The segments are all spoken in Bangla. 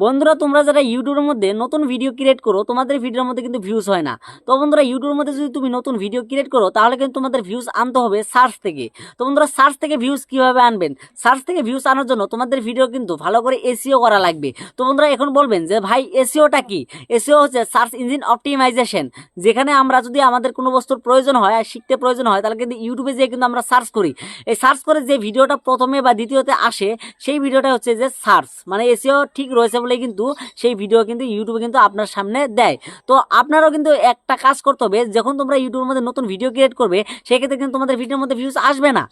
বন্ধুরা, তোমরা যারা ইউটিউবের মধ্যে নতুন ভিডিও ক্রিয়েট করো, তোমাদের ভিডিওর মধ্যে কিন্তু ভিউজ হয় না। তো বন্ধুরা, ইউটিউবের মধ্যে যদি তুমি নতুন ভিডিও ক্রিয়েট করো, তাহলে কিন্তু তোমাদের ভিউজ আনতে হবে সার্চ থেকে। তো বন্ধুরা সার্চ থেকে ভিউজ কীভাবে আনবেন? সার্চ থেকে ভিউজ আনার জন্য তোমাদের ভিডিও কিন্তু ভালো করে এসিও করা লাগবে। তো বন্ধুরা, এখন বলবেন যে, ভাই এসিওটা কি? এসিও হচ্ছে সার্চ ইঞ্জিন অপটিমাইজেশন যেখানে আমরা যদি আমাদের কোনো বস্তুর প্রয়োজন হয় আর শিখতে প্রয়োজন হয়, তাহলে কিন্তু ইউটিউবে যেয়ে কিন্তু আমরা সার্চ করি। এই সার্চ করে যে ভিডিওটা প্রথমে বা দ্বিতীয়তে আসে, সেই ভিডিওটা হচ্ছে যে সার্চ মানে এসিও ঠিক রয়েছে বলে কিন্তু সেই ভিডিও কিন্তু ইউটিউবে কিন্তু আপনার সামনে দেয়। তো আপনারাও কিন্তু একটা কাজ করতে হবে, যখন তোমরা ইউটিউবের মধ্যে নতুন ভিডিও ক্রিয়েট করবে, সেক্ষেত্রে কিন্তু তোমাদের ভিডিওর মধ্যে ভিউজ আসবে না।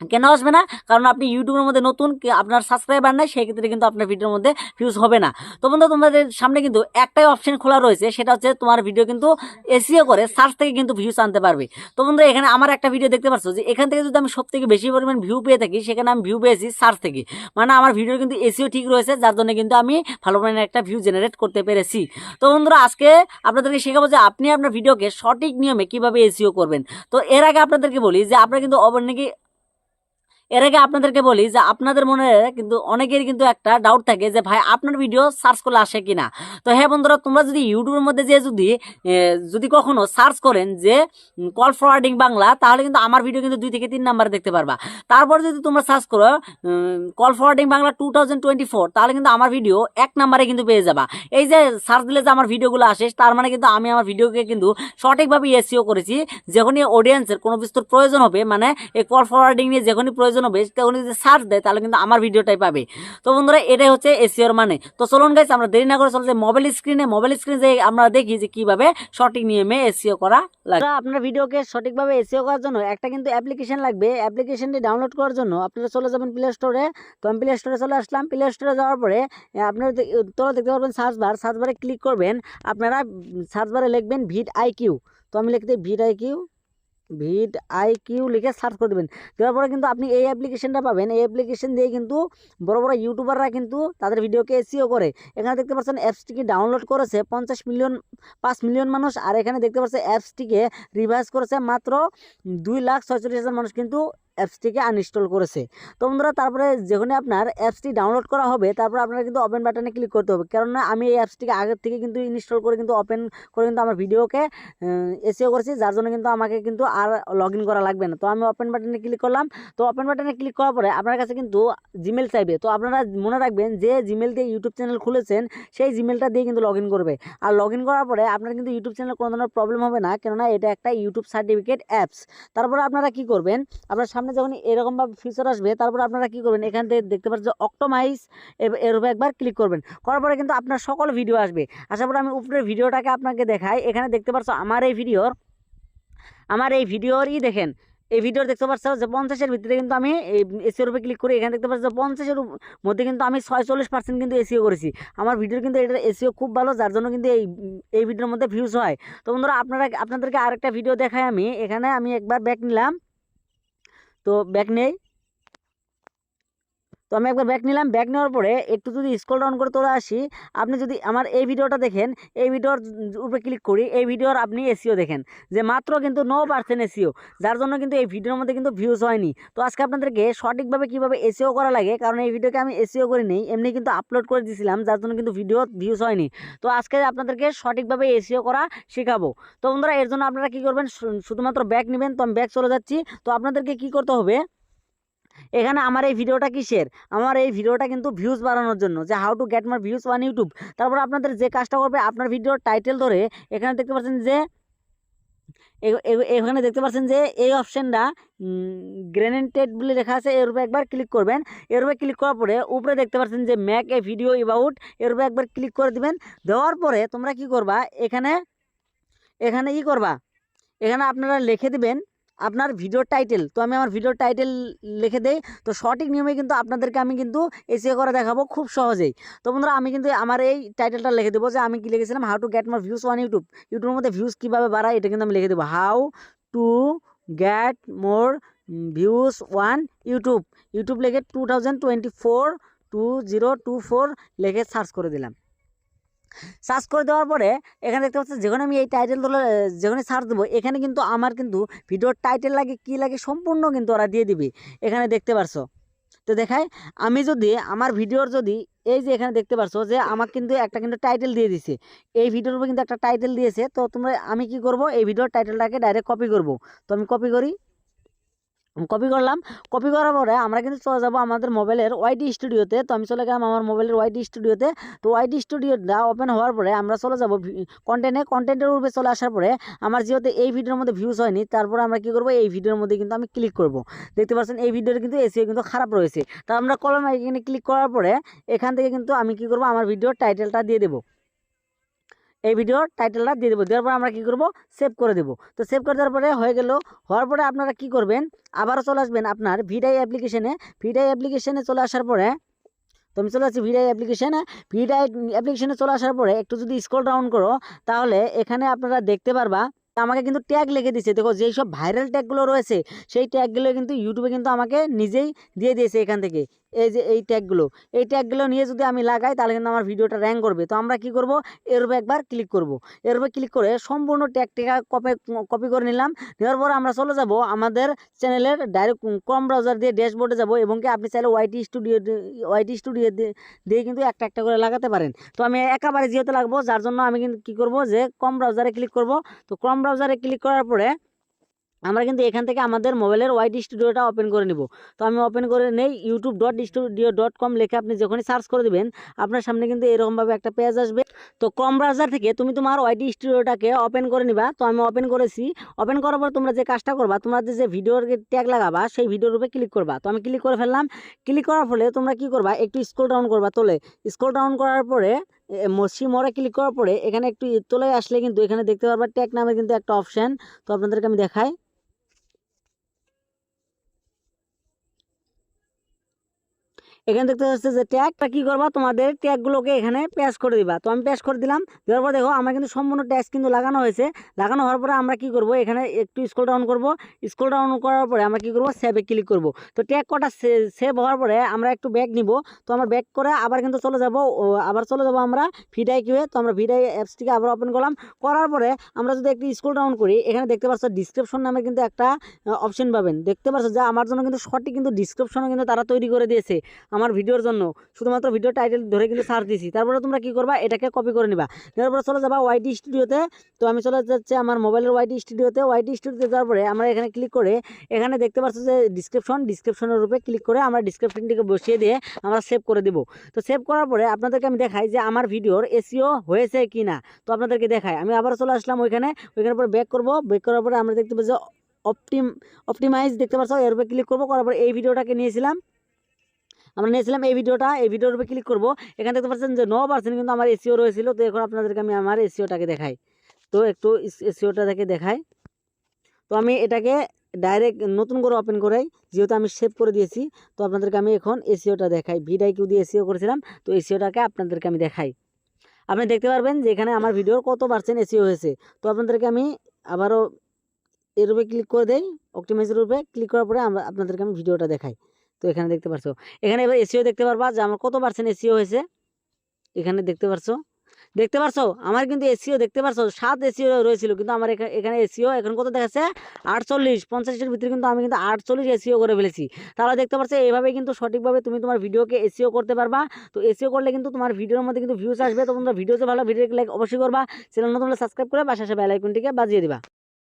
কেন আসবে না? কারণ আপনি ইউটিউবের মধ্যে নতুন আপনার সাবস্ক্রাইবার নাই সেই ক্ষেত্রে কিন্তু আপনার ভিডিওর মধ্যে ভিউজ হবে না। তো বন্ধু, তোমাদের সামনে কিন্তু একটাই অপশন খোলা রয়েছে, সেটা হচ্ছে তোমার ভিডিও কিন্তু এসিও করে সার্চ থেকে কিন্তু ভিউজ আনতে পারবে। তো বন্ধু, এখানে আমার একটা ভিডিও দেখতে পাচ্ছ যে, এখান থেকে যদি আমি সব থেকে বেশি পরিমাণ ভিউ পেয়ে থাকি, সেখানে আমি ভিউ পেয়েছি সার্চ থেকে। মানে আমার ভিডিও কিন্তু এসিও ঠিক রয়েছে, যার জন্য কিন্তু আমি ভালো পরিমাণে একটা ভিউ জেনারেট করতে পেরেছি। তো বন্ধুরা, আজকে আপনাদেরকে শেখাবো যে, আপনি আপনার ভিডিওকে সঠিক নিয়মে কীভাবে এসিও করবেন। তো এর আগে আপনাদেরকে বলি যে, আপনারা কিন্তু অবর্ণিকি এর আগে আপনাদেরকে বলি যে আপনাদের মনে কিন্তু অনেকের কিন্তু একটা ডাউট থাকে যে ভাই আপনার ভিডিও সার্চ করলে আসে কিনা? তো হ্যাঁ বন্ধুরা, তোমরা যদি ইউটিউবের মধ্যে যে যদি যদি কখনো সার্চ করেন যে কল ফরওয়ার্ডিং বাংলা, তাহলে কিন্তু আমার ভিডিও কিন্তু দুই থেকে তিন নাম্বার দেখতে পারবা। তারপর যদি তোমরা সার্চ করো কল ফরওয়ার্ডিং বাংলা টু তাহলে কিন্তু আমার ভিডিও এক নাম্বারে কিন্তু পেয়ে যাবা। এই যে সার্চ দিলে যে আমার ভিডিওগুলো আসে, তার মানে কিন্তু আমি আমার ভিডিওকে কিন্তু সঠিকভাবে এসিও করেছি যখনই অডিয়েন্সের কোনো বস্তুর প্রয়োজন হবে মানে এই কল ফরওয়ার্ডিং নিয়ে যখনই প্রয়োজন হবে তখনই যদি সার্চ দেয়, তাহলে কিন্তু আমার ভিডিওটাই পাবে। তো বন্ধুরা, এটাই হচ্ছে এসিওর মানে। তো চলুন গাইছে আমরা দেরি না করে চলছে মোবাইল স্ক্রিনে মোবাইল স্ক্রিনে যে আমরা দেখি যে কীভাবে সঠিক নিয়মে এসিও করা লাগে। আপনার ভিডিওকে সঠিকভাবে এসিও করার জন্য একটা কিন্তু অ্যাপ্লিকেশন লাগবে। অ্যাপ্লিকেশনটি ডাউনলোড করার জন্য আপনারা চলে যাবেন প্লে স্টোরে তো আমি প্লে স্টোরে চলে আসলাম। প্লে স্টোরে যাওয়ার পরে আপনারা তোরা দেখতে পারবেন সার্চ বার সার্চ বারে ক্লিক করবেন। আপনারা সার্চ বারে লিখবেন ভিড আই কিউ। তো আমি লিখতে vid I Q. Vid I Q লিখে সার্চ করে দেবেন। দেওয়ার পরে কিন্তু আপনি এই অ্যাপ্লিকেশনটা পাবেন। এই অ্যাপ্লিকেশন দিয়ে কিন্তু বড় বড় ইউটিউবাররা কিন্তু তাদের ভিডিওকে এসিও করে। এখানে দেখতে পাচ্ছেন অ্যাপসটিকে ডাউনলোড করেছে? পঞ্চাশ মিলিয়ন পাঁচ মিলিয়ন মানুষ। আর এখানে দেখতে পাচ্ছে অ্যাপসটিকে রিভাইজ করেছে মাত্র দুই লাখ ছয়চল্লিশ হাজার মানুষ। কিন্তু অ্যাপসটিকে আনইনস্টল করেছে। তো বন্ধুরা, তারপরে যখনই আপনার অ্যাপসটি ডাউনলোড করা হবে, তারপর আপনার কিন্তু ওপেন বাটনে ক্লিক করতে হবে। কেননা, আমি এই অ্যাপসটিকে আগের থেকে কিন্তু ইনস্টল করে কিন্তু ওপেন করে কিন্তু আমার ভিডিওকে এসিও করেছি। যার জন্য কিন্তু আমাকে কিন্তু আর লগ করা লাগবে না। তো আমি ওপেন বাটনে ক্লিক করলাম। তো ওপেন বাটনে ক্লিক করার পরে আপনার কাছে কিন্তু জিমেল চাইবে। তো আপনারা মনে রাখবেন যে জিমেল দিয়ে ইউটিউব চ্যানেল খুলেছেন, সেই জিমেলটা দিয়ে কিন্তু লগ করবে। আর লগ করার পরে আপনার কিন্তু ইউটিউব চ্যানেল কোনো ধরনের প্রবলেম হবে না। কেননা, এটা একটা ইউটিউব সার্টিফিকেট অ্যাপস তারপরে আপনারা কি করবেন? আপনার সামনে যখন এরকমভাবে ফিচার আসবে, তারপর আপনারা কি করবেন? এখান থেকে দেখতে পাচ্ছেন যে অক্টোমাইজ এর উপরে একবার ক্লিক করবেন। করার পরে কিন্তু আপনার সকল ভিডিও আসবে। আসার পরে আমি উপরের ভিডিওটাকে আপনাকে দেখাই। এখানে দেখতে পাচ্ছ আমার এই ভিডিওর আমার এই ভিডিওরই দেখেন। এই ভিডিও দেখতে পাচ্ছ যে পঞ্চাশের ভিতরে কিন্তু আমি এই এসিওর উপরে ক্লিক করে এখানে দেখতে পাচ্ছ পঞ্চাশের মধ্যে কিন্তু আমি ছয়চল্লিশ পার্সেন্ট কিন্তু এসিও করেছি। আমার ভিডিওর কিন্তু এটার এসিও খুব ভালো, যার জন্য কিন্তু এই এই ভিডিওর মধ্যে ভিউজ হয়। তো বন্ধুরা, আপনারা, আপনাদেরকে আরেকটা ভিডিও দেখাই আমি। এখানে আমি একবার ব্যাক নিলাম। তো ব্যাগ নেই? তো আমি একবার ব্যাক নিলাম। ব্যাক নেওয়ার পরে একটু যদি স্ক্রল ডাউন করে তোলা আসি, আপনি যদি আমার এই ভিডিওটা দেখেন, এই ভিডিওর উপরে ক্লিক করি, এই ভিডিওর আপনি এসিও দেখেন। যে মাত্র কিন্তু নো পার্সেন্ট এসিও যার জন্য কিন্তু এই ভিডিওর মধ্যে কিন্তু ভিউজ হয়নি। তো আজকে আপনাদেরকে সঠিকভাবে কীভাবে এসিও করা লাগে, কারণ এই ভিডিওকে আমি এসিও করে নেই, এমনি কিন্তু আপলোড করে দিয়েছিলাম যার জন্য কিন্তু ভিডিও ভিউজ হয়নি। তো আজকে আপনাদেরকে সঠিকভাবে এসিও করা শেখাবো। তো বন্ধুরা, এর জন্য আপনারা কী করবেন শুধুমাত্র ব্যাক নেবেন। তো আমি ব্যাক চলে যাচ্ছি। তো আপনাদেরকে কি করতে হবে এখানে আমার এই ভিডিওটা কিসের? আমার এই ভিডিওটা কিন্তু ভিউজ বাড়ানোর জন্য, যে how to get more views on YouTube তারপর আপনাদের যে কাজটা করবে, আপনার ভিডিওর টাইটেল ধরে এখানে দেখতে পাচ্ছেন যে এখানে দেখতে পাচ্ছেন যে, এই অপশানটা গ্রেনেটেড বলে লেখা আছে, এর উপরে একবার ক্লিক করবেন। এর উপরে ক্লিক করার পরে উপরে দেখতে পাচ্ছেন যে ম্যাক এ ভিডিও অ্যাবাউট এর উপরে একবার ক্লিক করে দিবেন। দেওয়ার পরে তোমরা কি করবা? এখানে এখানে ই করবা। এখানে আপনারা লিখে দিবেন আপনার ভিডিও টাইটেল তো আমি আমার ভিডিও টাইটেল লিখে দেই। তো সঠিক নিয়মে কিন্তু আপনাদেরকে আমি কিন্তু এসিও করে দেখাবো খুব সহজেই। তো বন্ধুরা, আমি কিন্তু আমার এই টাইটেলটা লিখে দেবো যে আমি কি লিখেছিলাম? How to get more views on YouTube ইউটিউবের মধ্যে ভিউজ কীভাবে বাড়ায়, এটা কিন্তু আমি লিখে দেবো। How to get more views on YouTube YouTube লিখে two thousand twenty four two zero two four লিখে সার্চ করে দিলাম। সার্চ করে দেওয়ার পরে, এখানে দেখতে পাচ্ছেন, যখন আমি এই টাইটেল ধরে যখন সার্চ দেবো, এখানে কিন্তু আমার কিন্তু ভিডিওর টাইটেল লাগে, কি লাগে সম্পূর্ণ কিন্তু ওরা দিয়ে দিবে। এখানে দেখতে পারছ? তো দেখায় আমি যদি আমার ভিডিওর যদি, এই যে এখানে দেখতে পারছ যে আমার কিন্তু একটা কিন্তু টাইটেল দিয়ে দিছে। এই ভিডিওর উপর কিন্তু একটা টাইটেল দিয়েছে, তো তোমরা, আমি কি করব? এই ভিডিওর টাইটেলটাকে ডাইরেক্ট কপি করব। তো আমি কপি করি। কপি করলাম। কপি করার পরে আমরা কিন্তু চলে যাব আমাদের মোবাইলের ওয়াইডি স্টুডিওতে তো আমি চলে গেলাম আমার মোবাইলের ওয়াইডি স্টুডিওতে তো ওয়াইডি স্টুডিওটা ওপেন হওয়ার পরে আমরা চলে যাব কন্টেন্টে কন্টেন্টের উপরে চলে আসার পরে আমার যেহেতু এই ভিডিওর মধ্যে ভিউজ হয়নি, তারপরে আমরা কি করব? এই ভিডিওর মধ্যে কিন্তু আমি ক্লিক করব। দেখতে পাচ্ছেন, এই ভিডিওর কিন্তু এসিও কিন্তু খারাপ রয়েছে। তা আমরা কলম এখানে ক্লিক করার পরে এখান থেকে কিন্তু আমি কি করব? আমার ভিডিওর টাইটেলটা দিয়ে দেবো। এই ভিডিওর টাইটেলটা দিয়ে দেবো। দেওয়ার পর আমরা কী করব? সেভ করে দেবো। তো সেভ করে দেওয়ার পরে হয়ে গেল। হওয়ার পরে আপনারা কি করবেন? আবারও চলে আসবেন আপনার ভিডাই অ্যাপ্লিকেশনে ভিডাই অ্যাপ্লিকেশনে চলে আসার পরে, তো আমি চলে আসছি ভিডাই অ্যাপ্লিকেশনে ভিডাই অ্যাপ্লিকেশনে চলে আসার পরে একটু যদি স্ক্রল ডাউন করো, তাহলে এখানে আপনারা দেখতে পারবা, আমাকে কিন্তু ট্যাগ লিখে দিয়েছে দেখো, যেই সব ভাইরাল ট্যাগগুলো রয়েছে, সেই ট্যাগগুলো কিন্তু ইউটিউবে কিন্তু আমাকে নিজেই দিয়ে দিয়েছে এখান থেকে। এই যে এই ট্যাগগুলো এই ট্যাগগুলো নিয়ে যদি আমি লাগাই, তাহলে কিন্তু আমার ভিডিওটা র্যাঙ্ক করবে। তো আমরা কি করব? এর একবার ক্লিক করব। এর ক্লিক করে সম্পূর্ণ ট্যাগটিকা কপি কপি করে নিলাম। নেওয়ার পর আমরা চলে যাব আমাদের চ্যানেলের ডাইরেক্ট কম ব্রাউজার দিয়ে ড্যাশবোর্ডে যাব এবং কি আপনি চাইলে ওয়াইটি স্টুডিও ওয়াইটি স্টুডিও দিয়ে কিন্তু একটা একটা করে লাগাতে পারেন। তো আমি একেবারে যেহেতু লাগবো, যার জন্য আমি কিন্তু কী করব যে কম ব্রাউজারে ক্লিক করব। তো কম ব্রাউজারে ক্লিক করার পরে আমরা কিন্তু এখান থেকে আমাদের মোবাইলের ওয়াইটি স্টুডিওটা ওপেন করে নিব। তো আমি ওপেন করে নেই YouTube dot studio dot com লিখে আপনি যখনই সার্চ করে দেবেন, আপনার সামনে কিন্তু এরকমভাবে একটা পেজ আসবে। তো কম ব্রাউজার থেকে তুমি তোমার ওয়াইটি স্টুডিওটাকে ওপেন করে নিবা। তো আমি ওপেন করেছি। ওপেন করার পর তোমরা যে কাজটা করবা, তোমরা যে ভিডিওর ট্যাগ লাগাবা, সেই ভিডিওর উপরে ক্লিক করবা। তো আমি ক্লিক করে ফেললাম। ক্লিক করার ফলে তোমরা কি করবা? একটু স্ক্রল ডাউন করবা তোলে। স্ক্রল ডাউন করার পরে মরে ক্লিক করার পরে, এখানে একটু তোলে আসলে কিন্তু এখানে দেখতে পারবা ট্যাগ নামে কিন্তু একটা অপশান তো আপনাদেরকে আমি দেখাই। এখানে দেখতে পাচ্ছি যে ট্যাগটা কি করবা? তোমাদের ট্যাগগুলোকে এখানে প্যাস করে দিবা। তো আমি প্যাস করে দিলাম। দেওয়ার পর দেখো, আমার কিন্তু সম্পূর্ণ ট্যাক্স কিন্তু লাগানো হয়েছে। লাগানো হওয়ার পরে আমরা কি করব? এখানে একটু স্ক্রল ডাউন করব। স্ক্রল ডাউন করার পরে আমরা কি করব? সেভে ক্লিক করব। তো ট্যাগ কটা সেভ হওয়ার পরে আমরা একটু ব্যাক নিব। তো আমরা ব্যাক করে আবার কিন্তু চলে যাব। আবার চলে যাব আমরা ভিডাই কিউয়ে তো আমরা ভিডাই অ্যাপসটিকে আবার ওপেন করলাম। করার পরে আমরা যদি একটু স্ক্রল ডাউন করি, এখানে দেখতে পাচ্ছ ডিসক্রিপশন নামে কিন্তু একটা অপশন পাবেন। দেখতে পাচ্ছ যে আমার জন্য কিন্তু সঠিক কিন্তু ডিসক্রিপশনও কিন্তু তারা তৈরি করে দিয়েছে। আমার ভিডিওর জন্য। শুধুমাত্র ভিডিও টাইটেল ধরে কিন্তু সার্চ দিছি। তারপরে তোমরা কি করবা? এটাকে কপি করে নিবা। নেওয়ার পরে চলে যাবা ওয়াইটি স্টুডিওতে তো আমি চলে যাচ্ছি আমার মোবাইলের ওয়াইটি স্টুডিওতে ওয়াইটি স্টুডিওতে যাওয়ার পরে আমরা এখানে ক্লিক করে এখানে দেখতে পাচ্ছ যে ডিসক্রিপশন ডিসক্রিপশনের রূপে ক্লিক করে আমরা ডিসক্রিপশনটিকে বসিয়ে দিয়ে আমরা সেভ করে দেবো। তো সেভ করার পরে আপনাদেরকে আমি দেখাই যে আমার ভিডিওর এসিও হয়েছে কি না তো আপনাদেরকে দেখাই। আমি আবার চলে আসলাম ওইখানে। ওইখানে পরে ব্যাক করব। ব্যাক করার পরে আমরা দেখতে পাচ্ছি অপটিম অপটিমাইজ দেখতে পাচ্ছ, এর উপরে ক্লিক করব। করার পরে এই ভিডিওটাকে নিয়েছিলাম। আমরা নিয়েছিলাম এই ভিডিওটা, এই ভিডিওর উপরে ক্লিক করব। এখানে দেখতে পাচ্ছেন যে ন পার্সেন্ট কিন্তু আমার এসিও রয়েছিল, তো এখন আপনাদেরকে আমি আমার এসিওটাকে দেখাই। তো একটু এসিওটা থেকে দেখাই। তো আমি এটাকে ডাইরেক্ট নতুন করে ওপেন করাই, যেহেতু আমি সেভ করে দিয়েছি, তো আপনাদেরকে আমি এখন এসিওটা দেখাই। ভিডাই কিউ দিয়ে এসিও করেছিলাম, তো এসিওটাকে আপনাদেরকে আমি দেখাই। আপনি দেখতে পারবেন যে এখানে আমার ভিডিওর কত পার্সেন্ট এসিও হয়েছে। তো আপনাদেরকে আমি আবারও এর উপরে ক্লিক করে দেই অপটিমাইজের উপরে ক্লিক করার পরে আমরা আপনাদেরকে আমি ভিডিওটা দেখাই। তো এখানে দেখতে পারছ। এখানে এবার এসিও দেখতে পারবা যে আমার কত পার্সেন্ট এসিও হয়েছে। এখানে দেখতে পারছ। দেখতে পারছ? আমার কিন্তু এসিও দেখতে পারছ? সাত এসিও রয়েছিল, কিন্তু আমার এখানে এসিও এখন কত দেখাচ্ছে? আটচল্লিশ। পঞ্চাশের ভিতরে কিন্তু আমি কিন্তু আটচল্লিশ এসিও করে ফেলেছি। তাহলে দেখতে পাচ্ছ এইভাবে কিন্তু সঠিকভাবে তুমি তোমার ভিডিওকে এসিও করতে পারবা। তো এসিও করলে কিন্তু তোমার ভিডিওর মধ্যে কিন্তু ভিউজ আসবে। তো তোমরা ভিডিওতে ভালো ভিডিও লাইক অবশ্যই করবা। চ্যানেল নতুন সাবস্ক্রাইব করে পাশে বেল আইকনটিকে বাজিয়ে দিবা।